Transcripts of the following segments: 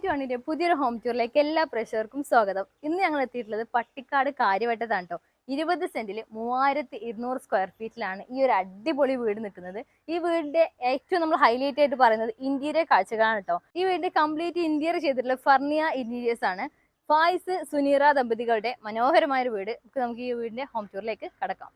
Planet വണ്ണിന്റെ പുതിയൊരു home ടൂറിലേക്ക് എല്ലാ പ്രേക്ഷകർക്കും സ്വാഗതം. ഇന്ന് ഞങ്ങൾ എത്തിയിട്ടുള്ളത് പട്ടിക്കാട് കാര്യവട്ടത്താണ് കേട്ടോ ഇരുപത് സെന്റിൽ മൂവായിരത്തി ഇരുന്നൂറ് സ്ക്വയർ ഫീറ്റിലാണ് ഈ ഒരു അടിപൊളി വീട് നിൽക്കുന്നത്. ഈ വീടിന്റെ ഏറ്റവും നമ്മൾ ഹൈലൈറ്റ് ആയിട്ട് പറയുന്നത് ഇന്റീരിയർ കാഴ്ചകളാണ് കേട്ടോ ഈ വീടിന്റെ കംപ്ലീറ്റ് ഇന്റീരിയർ ചെയ്തിട്ടുള്ള ഫർണിയ ഇന്റീരിയേഴ്സ് ആണ്. ഫായിസ് സുനീറ ദമ്പതികളുടെ മനോഹരമായ ഒരു വീട്. നമുക്ക് ഈ വീടിന്റെ ഹോം ടൂറിലേക്ക് കടക്കാം.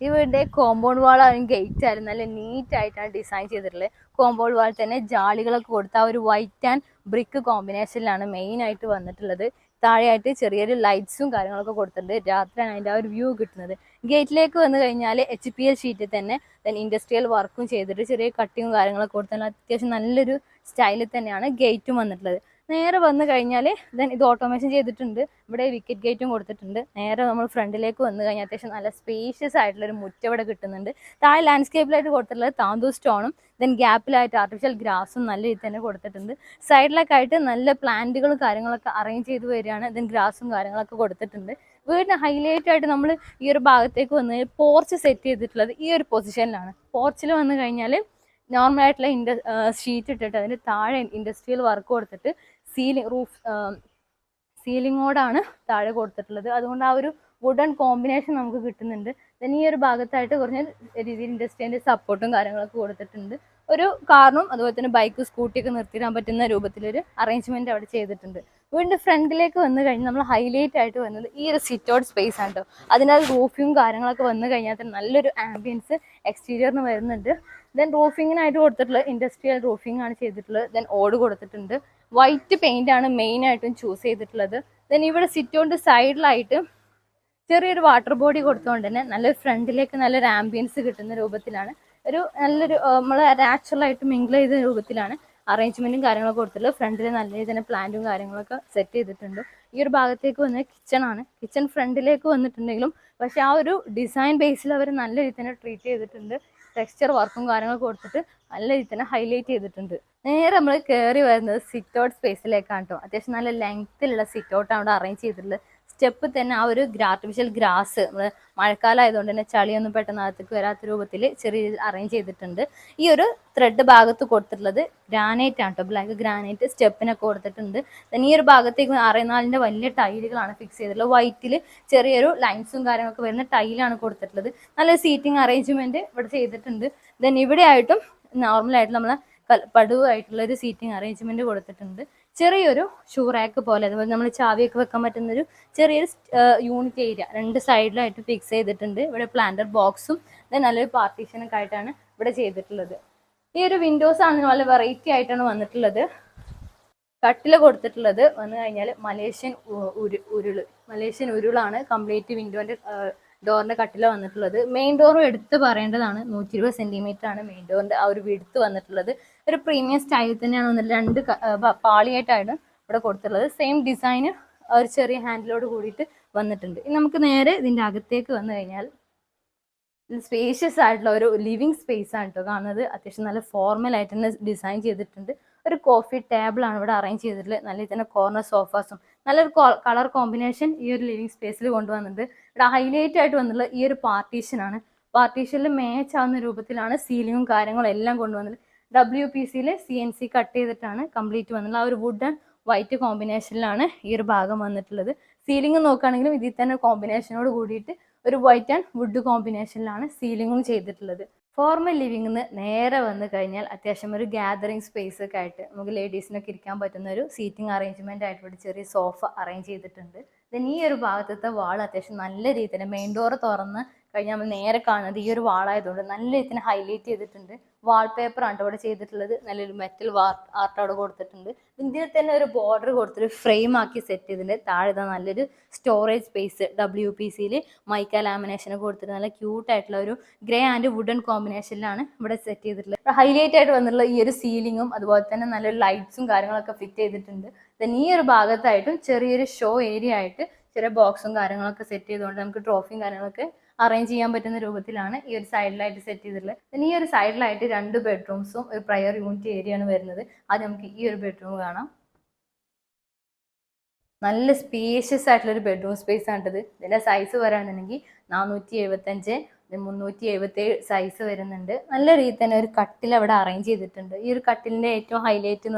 വീടിന്റെ കോമ്പൗണ്ട് വാൾ ആയാലും ഗേറ്റ് ആയാലും നല്ല നീറ്റ് ആയിട്ടാണ് ഡിസൈൻ ചെയ്തിട്ടുള്ളത്. കോമ്പൗണ്ട് വാൾ തന്നെ ജാളികളൊക്കെ കൊടുത്ത ആ ഒരു വൈറ്റ് ആൻഡ് ബ്രിക്ക് കോമ്പിനേഷനിലാണ് മെയിൻ ആയിട്ട് വന്നിട്ടുള്ളത്. താഴെയായിട്ട് ചെറിയൊരു ലൈറ്റ്സും കാര്യങ്ങളൊക്കെ കൊടുത്തിട്ടുണ്ട്. രാത്രിയാണ് അതിന്റെ ആ ഒരു വ്യൂ കിട്ടുന്നത്. ഗേറ്റിലേക്ക് വന്നു കഴിഞ്ഞാൽ എച്ച് പി എൽ ഷീറ്റിൽ തന്നെ ദെൻ ഇൻഡസ്ട്രിയൽ വർക്കും ചെയ്തിട്ട് ചെറിയ കട്ടിങ്ങും കാര്യങ്ങളൊക്കെ കൊടുത്തിട്ടുണ്ട് അത്യാവശ്യം നല്ലൊരു സ്റ്റൈലിൽ തന്നെയാണ് ഗേറ്റും വന്നിട്ടുള്ളത്. നേരെ വന്നു കഴിഞ്ഞാൽ ദെൻ ഇത് ഓട്ടോമേഷൻ ചെയ്തിട്ടുണ്ട്. ഇവിടെ വിക്കറ്റ് ഗേറ്റും കൊടുത്തിട്ടുണ്ട്. നേരെ നമ്മൾ ഫ്രണ്ടിലേക്ക് വന്നു കഴിഞ്ഞാൽ അത്യാവശ്യം നല്ല സ്പേഷ്യസ് ആയിട്ടുള്ളൊരു മുറ്റം ഇവിടെ കിട്ടുന്നുണ്ട്. താഴെ ലാൻഡ്സ്കേപ്പിലായിട്ട് കൊടുത്തിട്ടുള്ളത് താന്തൂ സ്റ്റോണും ദെൻ ഗ്യാപ്പിലായിട്ട് ആർട്ടിഫിഷ്യൽ ഗ്രാസും നല്ല രീതിയിൽ തന്നെ കൊടുത്തിട്ടുണ്ട്. സൈഡിലൊക്കെ ആയിട്ട് നല്ല പ്ലാന്റുകളും കാര്യങ്ങളൊക്കെ അറേഞ്ച് ചെയ്ത് വരികയാണ്. ദെൻ ഗ്രാസും കാര്യങ്ങളൊക്കെ കൊടുത്തിട്ടുണ്ട്. വീടിന് ഹൈലൈറ്റ് ആയിട്ട് നമ്മൾ ഈ ഒരു ഭാഗത്തേക്ക് വന്ന് പോർച്ച് സെറ്റ് ചെയ്തിട്ടുള്ളത് ഈ ഒരു പൊസിഷനിലാണ് പോർച്ചിൽ വന്നു കഴിഞ്ഞാൽ നോർമൽ ആയിട്ടുള്ള ഇൻഡ ഷീറ്റ് ഇട്ടിട്ട് അതിന് താഴെ ഇൻഡസ്ട്രിയൽ വർക്ക് കൊടുത്തിട്ട് സീലിംഗ് റൂഫ് സീലിങ്ങോടാണ് താഴെ കൊടുത്തിട്ടുള്ളത്. അതുകൊണ്ട് ആ ഒരു വുഡൻ കോമ്പിനേഷൻ നമുക്ക് കിട്ടുന്നുണ്ട്. ദെൻ ഈ ഒരു ഭാഗത്തായിട്ട് കുറഞ്ഞ രീതിയിൽ ഇൻഡസ്ട്രീന്റെ സപ്പോർട്ടും കാര്യങ്ങളൊക്കെ കൊടുത്തിട്ടുണ്ട്. ഒരു കാറിനും അതുപോലെ തന്നെ ബൈക്ക് സ്കൂട്ടിയൊക്കെ നിർത്തിയിടാൻ പറ്റുന്ന രൂപത്തിലൊരു അറേഞ്ച്മെന്റ് അവിടെ ചെയ്തിട്ടുണ്ട്. വീണ്ടും ഫ്രണ്ടിലേക്ക് വന്നു കഴിഞ്ഞാൽ നമ്മൾ ഹൈലൈറ്റ് ആയിട്ട് വന്നത് ഈ ഒരു സിറ്റ് ഔട്ട് സ്പേസ് ആണ് കേട്ടോ അതിനാൽ റൂഫിയും കാര്യങ്ങളൊക്കെ വന്നു കഴിഞ്ഞാൽ തന്നെ നല്ലൊരു ആംബിയൻസ് എക്സ്റ്റീരിയറിന് വരുന്നുണ്ട്. ദെൻ റൂഫിങ്ങിനായിട്ട് കൊടുത്തിട്ടുള്ളത് ഇൻഡസ്ട്രിയൽ റൂഫിംഗ് ആണ് ചെയ്തിട്ടുള്ളത്. ദെൻ ഓട് കൊടുത്തിട്ടുണ്ട്. വൈറ്റ് പെയിന്റ് ആണ് മെയിൻ ആയിട്ടും ചൂസ് ചെയ്തിട്ടുള്ളത്. ദെൻ ഇവിടെ സിറ്റോണ്ട് സൈഡിലായിട്ട് ചെറിയൊരു വാട്ടർ ബോഡി കൊടുത്തുകൊണ്ട് തന്നെ നല്ലൊരു ഫ്രണ്ടിലേക്ക് നല്ലൊരു ആംബിയൻസ് കിട്ടുന്ന രൂപത്തിലാണ്. ഒരു നല്ലൊരു നമ്മൾ നാച്ചുറൽ ആയിട്ട് മിങ്കിൾ ചെയ്ത രൂപത്തിലാണ് അറേഞ്ച്മെന്റും കാര്യങ്ങളൊക്കെ കൊടുത്തിട്ടുള്ളത്. ഫ്രണ്ടിൽ നല്ല രീതിയിൽ തന്നെ പ്ലാന്റും കാര്യങ്ങളൊക്കെ സെറ്റ് ചെയ്തിട്ടുണ്ട്. ഈ ഒരു ഭാഗത്തേക്ക് വന്നത് കിച്ചൺ ആണ്. കിച്ചൺ ഫ്രണ്ടിലേക്ക് വന്നിട്ടുണ്ടെങ്കിലും പക്ഷെ ആ ഒരു ഡിസൈൻ ബേസിൽ അവർ നല്ല രീതിയിൽ തന്നെ ട്രീറ്റ് ചെയ്തിട്ടുണ്ട്. ടെക്സ്ചർ വർക്കും കാര്യങ്ങളൊക്കെ കൊടുത്തിട്ട് നല്ല രീതിയിൽ തന്നെ ഹൈലൈറ്റ് ചെയ്തിട്ടുണ്ട്. നേരെ നമ്മൾ കയറി വരുന്നത് സിറ്റ് ഔട്ട് സ്പേസിലേക്കാണ് കേട്ടോ അത്യാവശ്യം നല്ല ലെങ്ത്തിലുള്ള സിറ്റ് ഔട്ടാണ് അവിടെ അറേഞ്ച് ചെയ്തിട്ടുള്ളത്. സ്റ്റെപ്പ് തന്നെ ആ ഒരു ആർട്ടിഫിഷ്യൽ ഗ്രാസ് നമ്മൾ മഴക്കാലം ആയതുകൊണ്ട് തന്നെ ചളിയൊന്നും പെട്ടെന്ന് അകത്തേക്ക് വരാത്ത രൂപത്തിൽ ചെറിയ അറേഞ്ച് ചെയ്തിട്ടുണ്ട്. ഈ ഒരു ത്രെഡ് ഭാഗത്ത് കൊടുത്തിട്ടുള്ളത് ഗ്രാനൈറ്റ് ആണ് കേട്ടോ ബ്ലാക്ക് ഗ്രാനൈറ്റ് സ്റ്റെപ്പിനൊക്കെ കൊടുത്തിട്ടുണ്ട്. ദെൻ ഈ ഒരു ഭാഗത്തേക്ക് അറുപത്തിനാലിന്റെ വലിയ ടൈലുകളാണ് ഫിക്സ് ചെയ്തിട്ടുള്ളത്. വൈറ്റിൽ ചെറിയൊരു ലൈൻസും കാര്യങ്ങളൊക്കെ വരുന്ന ടൈലാണ് കൊടുത്തിട്ടുള്ളത്. നല്ല സീറ്റിംഗ് അറേഞ്ച്മെന്റ് ഇവിടെ ചെയ്തിട്ടുണ്ട്. ദെൻ ഇവിടെ ആയിട്ടും നോർമലായിട്ട് നമ്മൾ പടുവായിട്ടുള്ള ഒരു സീറ്റിംഗ് അറേഞ്ച്മെന്റ് കൊടുത്തിട്ടുണ്ട്. ചെറിയൊരു ഷൂ റാക്ക് പോലെ അതുപോലെ നമ്മൾ ചാവിയൊക്കെ വെക്കാൻ പറ്റുന്ന ഒരു ചെറിയൊരു യൂണിറ്റ് ഏരിയ. രണ്ട് സൈഡിലായിട്ട് ഫിക്സ് ചെയ്തിട്ടുണ്ട്. ഇവിടെ പ്ലാന്റർ ബോക്സും നല്ലൊരു പാർട്ടീഷനൊക്കെ ആയിട്ടാണ് ഇവിടെ ചെയ്തിട്ടുള്ളത്. ഈ ഒരു വിൻഡോസ് ആണ് നല്ല വെറൈറ്റി ആയിട്ടാണ് വന്നിട്ടുള്ളത്. കട്ടിൽ കൊടുത്തിട്ടുള്ളത്. വന്നു കഴിഞ്ഞാൽ മലേഷ്യൻ ഉ- ഉരു ഉരുൾ. മലേഷ്യൻ ഉരുളാണ് കംപ്ലീറ്റ് വിൻഡോന്റെ ഡോറിന്റെ കട്ടില വന്നിട്ടുള്ളത്. മെയിൻ ഡോറും എടുത്ത് പറയേണ്ടതാണ്. നൂറ്റി ഇരുപത് സെന്റിമീറ്റർ ആണ് മെയിൻ ഡോറിന്റെ ആ ഒരു വിടുത്ത് വന്നിട്ടുള്ളത്. ഒരു പ്രീമിയം സ്റ്റൈൽ തന്നെയാണ് വന്നിട്ട് രണ്ട് പാളിയായിട്ടാണ് ഇവിടെ കൊടുത്തിട്ടുള്ളത്. സെയിം ഡിസൈൻ ഒരു ചെറിയ ഹാൻഡിലോട് കൂടിയിട്ട് വന്നിട്ടുണ്ട്. ഇനി നമുക്ക് നേരെ ഇതിന്റെ അകത്തേക്ക് വന്നു കഴിഞ്ഞാൽ സ്പേഷ്യസ് ആയിട്ടുള്ള ഒരു ലിവിങ് സ്പേസ് ആണ് കേട്ടോ കാണുന്നത്. അത്യാവശ്യം നല്ല ഫോർമൽ ആയിട്ട് തന്നെ ഡിസൈൻ ചെയ്തിട്ടുണ്ട്. ഒരു കോഫി ടേബിൾ ആണ് ഇവിടെ അറേഞ്ച് ചെയ്തിട്ടുള്ളത്. നല്ല ഇതിന്റെ കോർണർ സോഫാസും നല്ലൊരു കളർ കോമ്പിനേഷൻ ഈ ഒരു ലിവിങ് സ്പേസിൽ കൊണ്ടുവന്നിട്ടുണ്ട്. ഇവിടെ ഹൈലൈറ്റ് ആയിട്ട് വന്നുള്ള ഈ ഒരു പാർട്ടീഷൻ ആണ്. പാർട്ടീഷനിൽ മാച്ച് ആവുന്ന രൂപത്തിലാണ് സീലിങ്ങും കാര്യങ്ങളും എല്ലാം കൊണ്ടുവന്നത് ഡബ്ല്യു പി സിയിൽ സി എൻ സി കട്ട് ചെയ്തിട്ടാണ് കംപ്ലീറ്റ് വന്നിട്ടുള്ളത്. ആ ഒരു വുഡ് ആൻഡ് വൈറ്റ് കോമ്പിനേഷനിലാണ് ഈ ഒരു ഭാഗം വന്നിട്ടുള്ളത്. സീലിംഗ് നോക്കുകയാണെങ്കിലും ഇതിൽ തന്നെ കോമ്പിനേഷനോട് കൂടിയിട്ട് ഒരു വൈറ്റ് ആൻഡ് വുഡ് കോമ്പിനേഷനിലാണ് സീലിങ്ങും ചെയ്തിട്ടുള്ളത്. ഫോർമൽ ലിവിംഗിന്ന് നേരെ വന്നു കഴിഞ്ഞാൽ അത്യാവശ്യം ഒരു ഗ്യാതറിങ് സ്പേസ് ഒക്കെ ആയിട്ട് നമുക്ക് ലേഡീസിനൊക്കെ ഇരിക്കാൻ പറ്റുന്ന ഒരു സീറ്റിംഗ് അറേഞ്ച്മെന്റ് ആയിട്ട് ഒരു ചെറിയ സോഫ അറേഞ്ച് ചെയ്തിട്ടുണ്ട്. ദെൻ ഈ ഒരു ഭാഗത്തത്തെ വാൾ അത്യാവശ്യം നല്ല രീതിയിൽ മെയിൻ ഡോർ തുറന്ന് കഴിഞ്ഞാൽ നമ്മൾ നേരെ കാണുന്നത് ഈ ഒരു വാളായതുകൊണ്ട് നല്ല രീതിയിൽ ഹൈലൈറ്റ് ചെയ്തിട്ടുണ്ട്. വാൾപേപ്പർ ആണ് ചെയ്തിട്ടുള്ളത്. നല്ലൊരു മെറ്റൽ ആർട്ട് അവിടെ കൊടുത്തിട്ടുണ്ട്. ഇതിൽ തന്നെ ഒരു ബോർഡർ കൊടുത്തിട്ട് ഫ്രെയിം ആക്കി സെറ്റ് ചെയ്തിട്ടുണ്ട്. താഴെ നല്ലൊരു സ്റ്റോറേജ് സ്പേസ് ഡബ്ല്യു പി സിയിൽ മൈക്ക ലാമിനേഷന് കൊടുത്തിട്ട് നല്ല ക്യൂട്ട് ആയിട്ടുള്ള ഒരു ഗ്രേ ആൻഡ് വുഡൻ കോമ്പിനേഷനിലാണ് ഇവിടെ സെറ്റ് ചെയ്തിട്ടുള്ളത്. ഹൈലൈറ്റ് ആയിട്ട് വന്നിട്ടുള്ള ഈ ഒരു സീലിങ്ങും അതുപോലെ തന്നെ നല്ലൊരു ലൈറ്റ്സും കാര്യങ്ങളൊക്കെ ഫിറ്റ് ചെയ്തിട്ടുണ്ട്. ദെൻ ഈ ഒരു ഭാഗത്തായിട്ടും ചെറിയൊരു ഷോ ഏരിയ ആയിട്ട് ചെറിയ ബോക്സും കാര്യങ്ങളൊക്കെ സെറ്റ് ചെയ്തുകൊണ്ട് നമുക്ക് ട്രോഫിയും കാര്യങ്ങളൊക്കെ അറേഞ്ച് ചെയ്യാൻ പറ്റുന്ന രൂപത്തിലാണ് ഈ ഒരു സൈഡിലായിട്ട് സെറ്റ് ചെയ്തിട്ടുള്ളത്. പിന്നെ ഈ ഒരു സൈഡിലായിട്ട് രണ്ട് ബെഡ്റൂംസും ഒരു പ്രയർ യൂണിറ്റ് ഏരിയ ആണ് വരുന്നത്. അത് നമുക്ക് ഈ ഒരു ബെഡ്റൂം കാണാം. നല്ല സ്പേഷ്യസ് ആയിട്ടുള്ള ഒരു ബെഡ്റൂം സ്പേസ് ആണിത്. ഇതിന്റെ സൈസ് പറയുകയാണെന്നുണ്ടെങ്കിൽ നാനൂറ്റി എഴുപത്തഞ്ച് മുന്നൂറ്റി എഴുപത്തി ഏഴ് സൈസ് വരുന്നുണ്ട്. നല്ല രീതിയിൽ തന്നെ ഒരു കട്ടിൽ അവിടെ അറേഞ്ച് ചെയ്തിട്ടുണ്ട്. ഈ ഒരു കട്ടിലിന്റെ ഏറ്റവും ഹൈലൈറ്റ്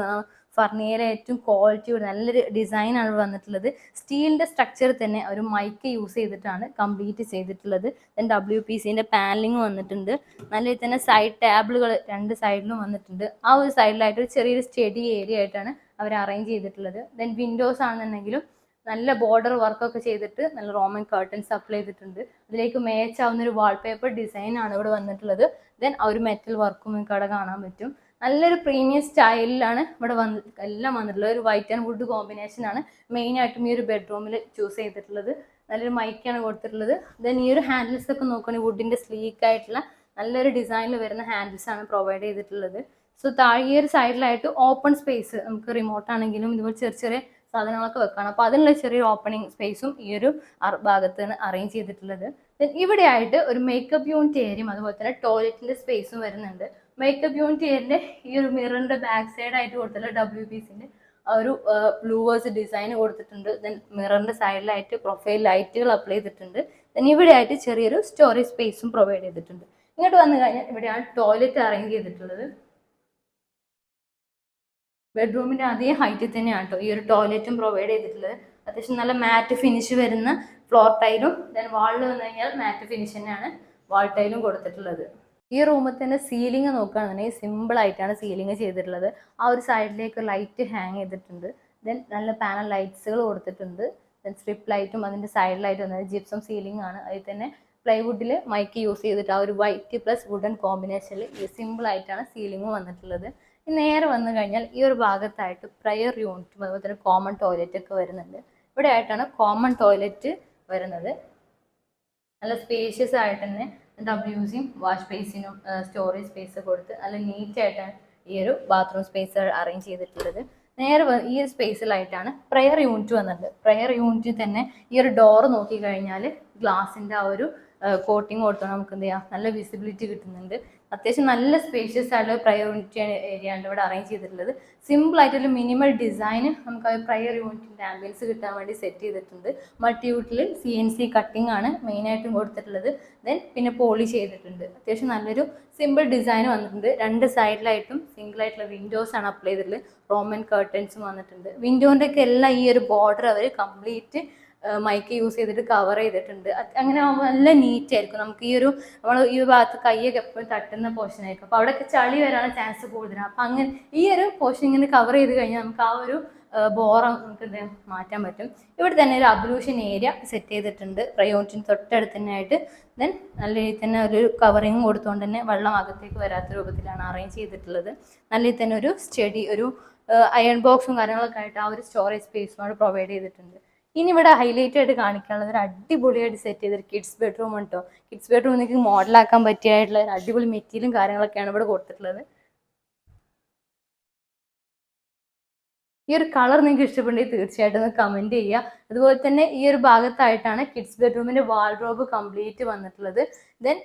ഫർണിയയിലെ ഏറ്റവും ക്വാളിറ്റി നല്ലൊരു ഡിസൈനാണ് വന്നിട്ടുള്ളത്. സ്റ്റീലിന്റെ സ്ട്രക്ചർ തന്നെ ഒരു മൈക്ക് യൂസ് ചെയ്തിട്ടാണ് കംപ്ലീറ്റ് ചെയ്തിട്ടുള്ളത്. ദെൻ ഡബ്ല്യു പി സിന്റെ പാനലിംഗ് വന്നിട്ടുണ്ട്. നല്ല രീതിയിൽ തന്നെ സൈഡ് ടേബിളുകൾ രണ്ട് സൈഡിലും വന്നിട്ടുണ്ട്. ആ ഒരു സൈഡിലായിട്ട് ഒരു ചെറിയൊരു സ്റ്റഡി ഏരിയ ആയിട്ടാണ് അവർ അറേഞ്ച് ചെയ്തിട്ടുള്ളത്. ദെൻ വിൻഡോസ് ആണെന്നുണ്ടെങ്കിലും നല്ല ബോർഡർ വർക്കൊക്കെ ചെയ്തിട്ട് നല്ല റോമൻ കർട്ടൻസ് അപ്ലൈ ചെയ്തിട്ടുണ്ട്. അതിലേക്ക് മേച്ചാവുന്ന ഒരു വാൾപേപ്പർ ഡിസൈൻ ആണ് ഇവിടെ വന്നിട്ടുള്ളത്. ദെൻ ആ ഒരു മെറ്റൽ വർക്കും അവിടെ കാണാൻ പറ്റും. നല്ലൊരു പ്രീമിയം സ്റ്റൈലിലാണ് ഇവിടെ വന്ന് എല്ലാം വന്നിട്ടുള്ളത്. ഒരു വൈറ്റ് ആൻഡ് വുഡ് കോമ്പിനേഷൻ ആണ് മെയിൻ ആയിട്ടും ഈ ഒരു ബെഡ്റൂമിൽ ചൂസ് ചെയ്തിട്ടുള്ളത്. നല്ലൊരു മൈക്കാണ് കൊടുത്തിട്ടുള്ളത്. ദെൻ ഈ ഒരു ഹാൻഡിൽസ് ഒക്കെ നോക്കുകയാണെങ്കിൽ വുഡിന്റെ സ്ലീക്ക് ആയിട്ടുള്ള നല്ലൊരു ഡിസൈനിൽ വരുന്ന ഹാൻഡിൽസ് ആണ് പ്രൊവൈഡ് ചെയ്തിട്ടുള്ളത്. സോ താഴെ ഒരു സൈഡിലായിട്ട് ഓപ്പൺ സ്പേസ് നമുക്ക് റിമോട്ട് ആണെങ്കിലും ഇതുപോലെ ചെറിയ ചെറിയ സാധനങ്ങളൊക്കെ വെക്കണം. അപ്പോൾ അതിനുള്ള ചെറിയൊരു ഓപ്പണിംഗ് സ്പേസും ഈ ഒരു ഭാഗത്ത് ഭാഗത്താണ് അറേഞ്ച് ചെയ്തിട്ടുള്ളത്. ദെൻ ഇവിടെ ആയിട്ട് ഒരു മേക്കപ്പ് യൂണിറ്റ് ഏരിയയും അതുപോലെ തന്നെ ടോയ്ലറ്റിന്റെ സ്പേസും വരുന്നുണ്ട്. മേക്കപ്പ് യൂണിറ്റ് ഏരിയന്റെ ഈ ഒരു മിററിന്റെ ബാക്ക് സൈഡ് ആയിട്ട് കൊടുത്തിട്ടുള്ള ഡബ്ല്യു പി സിന്റെ ഒരു ബ്ലൂവേഴ്സ് ഡിസൈൻ കൊടുത്തിട്ടുണ്ട്. ദെൻ മിററിന്റെ സൈഡിലായിട്ട് പ്രൊഫൈൽ ലൈറ്റുകൾ അപ്ലൈ ചെയ്തിട്ടുണ്ട്. ദെൻ ഇവിടെ ആയിട്ട് ചെറിയൊരു സ്റ്റോറേജ് സ്പേസും പ്രൊവൈഡ് ചെയ്തിട്ടുണ്ട്. ഇങ്ങോട്ട് വന്നു കഴിഞ്ഞാൽ ഇവിടെയാണ് ടോയ്ലറ്റ് അറേഞ്ച് ചെയ്തിട്ടുള്ളത്. ബെഡ്റൂമിന്റെ അതേ ഹൈറ്റിൽ തന്നെയാണ് കേട്ടോ ഈ ഒരു ടോയ്ലറ്റും പ്രൊവൈഡ് ചെയ്തിട്ടുള്ളത്. അത്യാവശ്യം നല്ല മാറ്റ് ഫിനിഷ് വരുന്ന ഫ്ലോർ ടൈലും ദെൻ വാളിൽ വന്നു കഴിഞ്ഞാൽ മാറ്റ് ഫിനിഷ് തന്നെയാണ് വാൾ ടൈലും കൊടുത്തിട്ടുള്ളത്. ഈ റൂമത്തിന്റെ സീലിംഗ് നോക്കുകയാണെന്നുണ്ടെങ്കിൽ സിമ്പിൾ ആയിട്ടാണ് സീലിംഗ് ചെയ്തിട്ടുള്ളത്. ആ ഒരു സൈഡിലേക്ക് ലൈറ്റ് ഹാങ് ചെയ്തിട്ടുണ്ട്. ദെൻ നല്ല പാനൽ ലൈറ്റ്സുകൾ കൊടുത്തിട്ടുണ്ട്. ദെൻ സ്ട്രിപ്പ് ലൈറ്റും അതിന്റെ സൈഡിലായിട്ട് വന്നത് ജിപ്സം സീലിംഗ് ആണ്. അതിൽ തന്നെ പ്ലൈവുഡിൽ മൈക്ക് യൂസ് ചെയ്തിട്ട് ആ ഒരു വൈറ്റ് പ്ലസ് വുഡൻ കോമ്പിനേഷനിൽ സിമ്പിൾ ആയിട്ടാണ് സീലിംഗ് വന്നിട്ടുള്ളത്. നേരെ വന്നു കഴിഞ്ഞാൽ ഈ ഒരു ഭാഗത്തായിട്ട് പ്രയർ യൂണിറ്റും അതുപോലെ തന്നെ കോമൺ ടോയ്ലറ്റ് ഒക്കെ വരുന്നുണ്ട്. ഇവിടെ ആയിട്ടാണ് കോമൺ ടോയ്ലറ്റ് വരുന്നത്. നല്ല സ്പേഷ്യസ് ആയിട്ട് തന്നെ ഡബ്ല്യു സിയും വാഷ് സ്പേസിനും സ്റ്റോറേജ് സ്പേസ് കൊടുത്ത് നല്ല നീറ്റായിട്ടാണ് ഈ ഒരു ബാത്റൂം സ്പേസ് അറേഞ്ച് ചെയ്തിട്ടുള്ളത്. നേരെ ഈ ഒരു സ്പേസിലായിട്ടാണ് പ്രെയർ യൂണിറ്റ് വന്നിട്ടുണ്ട് പ്രെയർ യൂണിറ്റിൽ തന്നെ ഈ ഒരു ഡോർ നോക്കിക്കഴിഞ്ഞാൽ ഗ്ലാസിന്റെ ആ ഒരു കോട്ടിങ് കൊടുത്തോ നമുക്ക് എന്ത് ചെയ്യാം? നല്ല വിസിബിലിറ്റി കിട്ടുന്നുണ്ട്. അത്യാവശ്യം നല്ല സ്പേഷ്യസ് ആയിട്ടുള്ള പ്രയർ ഏരിയ ആണ് ഇവിടെ അറേഞ്ച് ചെയ്തിട്ടുള്ളത്. സിമ്പിൾ ആയിട്ടുള്ള മിനിമൽ ഡിസൈൻ നമുക്ക് ആ പ്രയർ യൂണിറ്റിന്റെ ആംബിയൻസ് കിട്ടാൻ വേണ്ടി സെറ്റ് ചെയ്തിട്ടുണ്ട്. മൾട്ടി യൂട്ടിൽ സി എൻ സി കട്ടിംഗ് ആണ് മെയിനായിട്ടും കൊടുത്തിട്ടുള്ളത്. ദെൻ പിന്നെ പോളി ചെയ്തിട്ടുണ്ട്. അത്യാവശ്യം നല്ലൊരു സിമ്പിൾ ഡിസൈൻ വന്നിട്ടുണ്ട്. രണ്ട് സൈഡിലായിട്ടും സിംഗിൾ ആയിട്ടുള്ള വിൻഡോസ് ആണ് അപ്ലൈ ചെയ്തിട്ടുള്ളത്. റോമൻ കർട്ടൻസും വന്നിട്ടുണ്ട്. വിൻഡോന്റെ ഒക്കെ എല്ലാം ഈ ഒരു ബോർഡർ അവർ കംപ്ലീറ്റ് മൈക്ക് യൂസ് ചെയ്തിട്ട് കവർ ചെയ്തിട്ടുണ്ട്. അങ്ങനെ ആകുമ്പോൾ നല്ല നീറ്റ് ആയിരിക്കും. നമുക്ക് ഈ ഒരു നമ്മൾ ഈ ഒരു ഭാഗത്ത് കൈയൊക്കെ എപ്പോഴും തട്ടുന്ന പോർഷൻ ആയിരിക്കും. അപ്പോൾ അവിടെയൊക്കെ ചളി വരാനുള്ള ചാൻസ് കൂടുതലാണ് അപ്പം അങ്ങനെ ഈ ഒരു പോർഷൻ ഇങ്ങനെ കവർ ചെയ്ത് കഴിഞ്ഞാൽ നമുക്ക് ആ ഒരു ബോറം നമുക്ക് എന്താ മാറ്റാൻ പറ്റും. ഇവിടെ തന്നെ ഒരു അബ്ലൂഷൻ ഏരിയ സെറ്റ് ചെയ്തിട്ടുണ്ട്. റയോണിന് തൊട്ടടുത്ത് തന്നെ ആയിട്ട്. ദെൻ നല്ല രീതിയിൽ തന്നെ ഒരു കവറിങ് കൊടുത്തുകൊണ്ട് തന്നെ വെള്ളം അകത്തേക്ക് വരാത്ത രൂപത്തിലാണ് അറേഞ്ച് ചെയ്തിട്ടുള്ളത്. നല്ല രീതിയിൽ തന്നെ ഒരു സ്റ്റഡി ഒരു അയൺ ബോക്സും കാര്യങ്ങളൊക്കെ ആയിട്ട് ആ ഒരു സ്റ്റോറേജ് സ്പേസും അവിടെ പ്രൊവൈഡ് ചെയ്തിട്ടുണ്ട്. ഇനി ഇവിടെ ഹൈലൈറ്റ് ആയിട്ട് കാണിക്കാനുള്ളത് ഒരു അടിപൊളിയായിട്ട് സെറ്റ് ചെയ്തൊരു കിഡ്സ് ബെഡ്റൂം കേട്ടോ കിഡ്സ് ബെഡ്റൂം നിങ്ങൾക്ക് മോഡലാക്കാൻ പറ്റിയായിട്ടുള്ള ഒരു അടിപൊളി മെറ്റീരിയലും കാര്യങ്ങളൊക്കെയാണ് ഇവിടെ കൊടുത്തിട്ടുള്ളത്. ഈ ഒരു കളർ നിങ്ങൾക്ക് ഇഷ്ടപ്പെടുന്നെങ്കിൽ തീർച്ചയായിട്ടും ഒന്ന് കമന്റ് ചെയ്യുക. അതുപോലെ തന്നെ ഈ ഒരു ഭാഗത്തായിട്ടാണ് കിഡ്സ് ബെഡ്റൂമിന്റെ വാൾഡ്രോബ് കംപ്ലീറ്റ് വന്നിട്ടുള്ളത്. ദെൻ